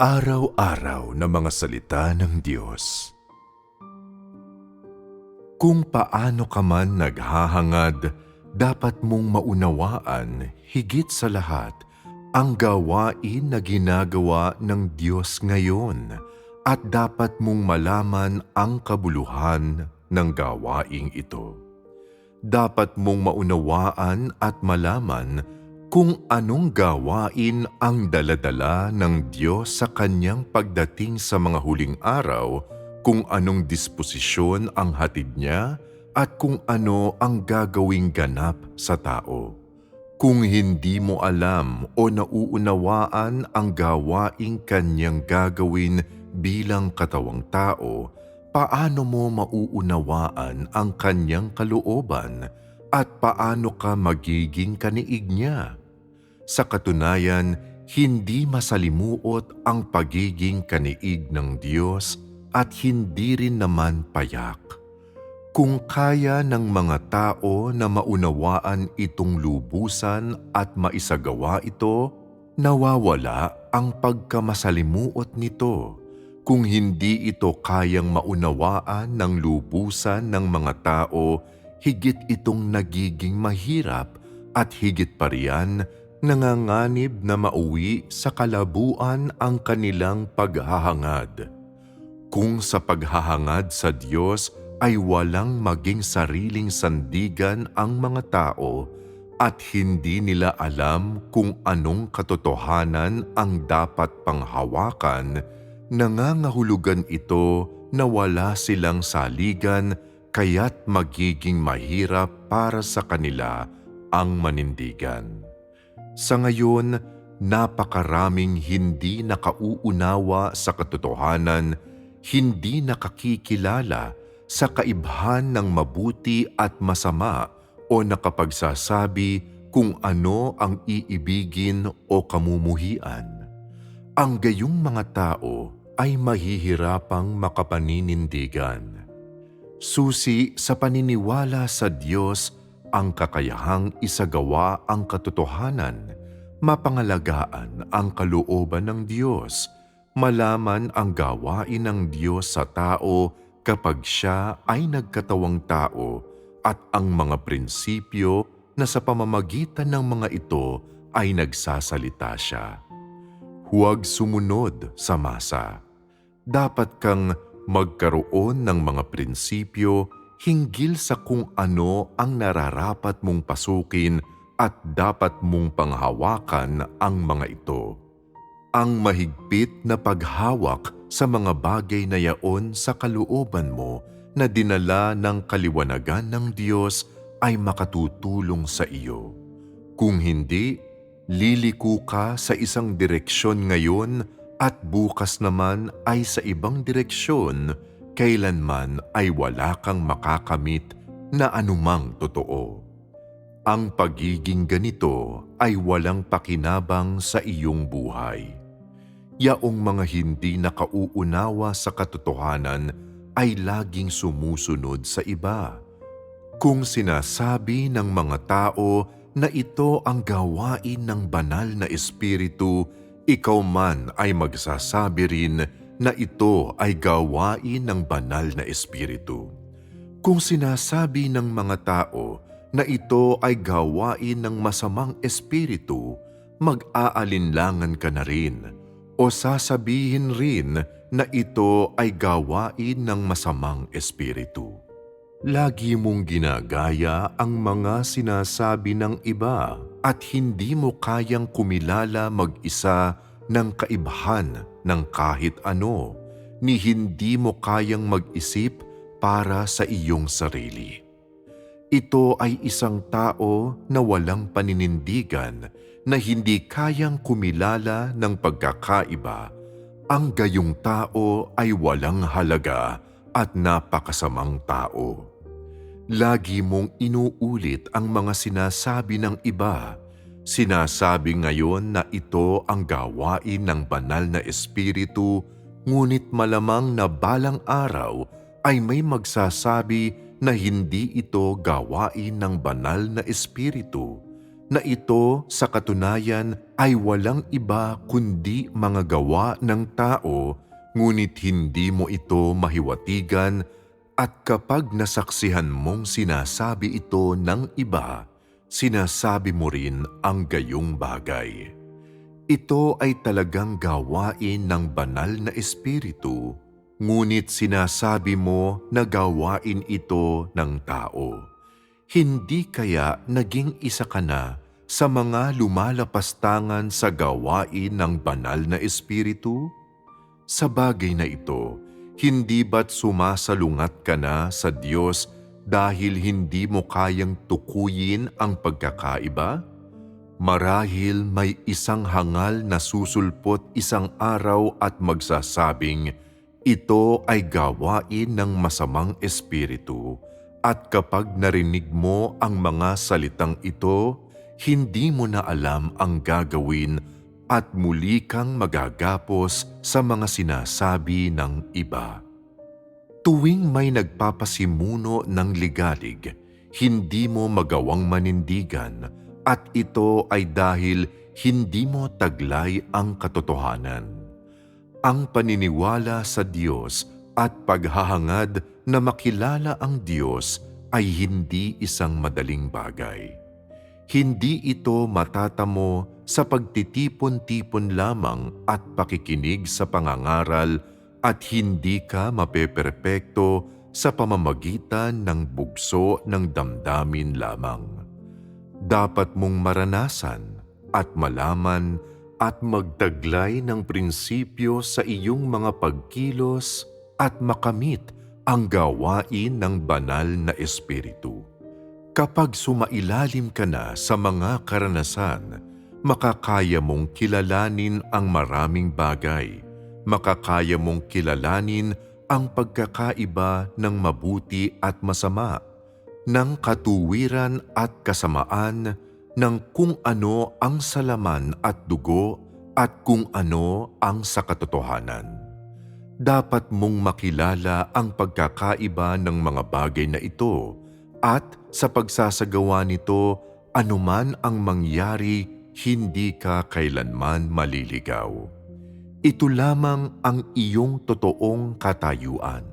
Araw-araw na mga salita ng Diyos. Kung paano ka man naghahangad, dapat mong maunawaan higit sa lahat ang gawain na ginagawa ng Diyos ngayon at dapat mong malaman ang kabuluhan ng gawaing ito. Dapat mong maunawaan at malaman kung anong gawain ang daladala ng Diyos sa kanyang pagdating sa mga huling araw, kung anong disposisyon ang hatid niya at kung ano ang gagawing ganap sa tao. Kung hindi mo alam o nauunawaan ang gawaing kanyang gagawin bilang katawang tao, paano mo mauunawaan ang kanyang kalooban at paano ka magiging kaniig niya? Sa katunayan, hindi masalimuot ang pagiging kaniig ng Diyos at hindi rin naman payak. Kung kaya ng mga tao na maunawaan itong lubusan at maisagawa ito, nawawala ang pagkamasalimuot nito. Kung hindi ito kayang maunawaan ng lubusan ng mga tao, higit itong nagiging mahirap at higit pa riyan nanganganib na mauwi sa kalabuan ang kanilang paghahangad. Kung sa paghahangad sa Diyos ay walang maging sariling sandigan ang mga tao at hindi nila alam kung anong katotohanan ang dapat panghawakan, nangangahulugan ito na wala silang saligan kaya't magiging mahirap para sa kanila ang manindigan. Sa ngayon, napakaraming hindi nakauunawa sa katotohanan, hindi nakakikilala sa kaibhan ng mabuti at masama o nakapagsasabi kung ano ang iibigin o kamumuhian. Ang gayong mga tao ay mahihirapang makapaninindigan. Susi sa paniniwala sa Diyos ang kakayahang isagawa ang katotohanan, mapangalagaan ang kalooban ng Diyos, malaman ang gawain ng Diyos sa tao kapag siya ay nagkatawang tao at ang mga prinsipyo na sa pamamagitan ng mga ito ay nagsasalita siya. Huwag sumunod sa masa. Dapat kang magkaroon ng mga prinsipyo hinggil sa kung ano ang nararapat mong pasukin at dapat mong panghawakan ang mga ito. Ang mahigpit na paghawak sa mga bagay na yaon sa kalooban mo na dinala ng kaliwanagan ng Diyos ay makatutulong sa iyo. Kung hindi, liliko ka sa isang direksyon ngayon at bukas naman ay sa ibang direksyon kailanman ay wala kang makakamit na anumang totoo. Ang pagiging ganito ay walang pakinabang sa iyong buhay. Yaong mga hindi nakauunawa sa katotohanan ay laging sumusunod sa iba. Kung sinasabi ng mga tao na ito ang gawain ng banal na espiritu, ikaw man ay magsasabi rin na ito ay gawain ng banal na espiritu. Kung sinasabi ng mga tao na ito ay gawain ng masamang espiritu, mag-aalinlangan ka na rin o sasabihin rin na ito ay gawain ng masamang espiritu. Lagi mong ginagaya ang mga sinasabi ng iba at hindi mo kayang kumilala mag-isa ng kaibhan ng kahit ano, ni hindi mo kayang mag-isip para sa iyong sarili. Ito ay isang tao na walang paninindigan na hindi kayang kumilala ng pagkakaiba. Ang gayong tao ay walang halaga at napakasamang tao. Lagi mong inuulit ang mga sinasabi ng iba Sinasabi ngayon na ito ang gawain ng banal na espiritu, ngunit malamang na balang araw ay may magsasabi na hindi ito gawain ng banal na espiritu. na ito sa katunayan ay walang iba kundi mga gawa ng tao, ngunit hindi mo ito mahiwatigan at kapag nasaksihan mong sinasabi ito ng iba, sinasabi mo rin ang gayong bagay. Ito ay talagang gawain ng banal na espiritu, ngunit sinasabi mo na gawain ito ng tao. Hindi kaya naging isa ka na sa mga lumalapastangan sa gawain ng banal na espiritu? Sa bagay na ito, hindi ba't sumasalungat ka na sa Diyos dahil hindi mo kayang tukuyin ang pagkakaiba? Marahil may isang hangal na susulpot isang araw at magsasabing, ito ay gawain ng masamang espiritu at kapag narinig mo ang mga salitang ito, hindi mo na alam ang gagawin at muli kang magagapos sa mga sinasabi ng iba. Tuwing may nagpapasimuno ng ligalig, hindi mo magawang manindigan at ito ay dahil hindi mo taglay ang katotohanan. Ang paniniwala sa Diyos at paghahangad na makilala ang Diyos ay hindi isang madaling bagay. Hindi ito matatamo sa pagtitipon-tipon lamang at pakikinig sa pangangaral at hindi ka mapeperpekto sa pamamagitan ng bugso ng damdamin lamang. Dapat mong maranasan at malaman at magtaglay ng prinsipyo sa iyong mga pagkilos at makamit ang gawain ng banal na espiritu. Kapag sumailalim ka na sa mga karanasan, makakaya mong kilalanin ang maraming bagay. Makakaya mong kilalanin ang pagkakaiba ng mabuti at masama, ng katuwiran at kasamaan, ng kung ano ang salaman at dugo at kung ano ang sa katotohanan. Dapat mong makilala ang pagkakaiba ng mga bagay na ito at sa pagsasagawa nito, anuman ang mangyari, hindi ka kailanman maliligaw. Ito lamang ang iyong totoong katayuan.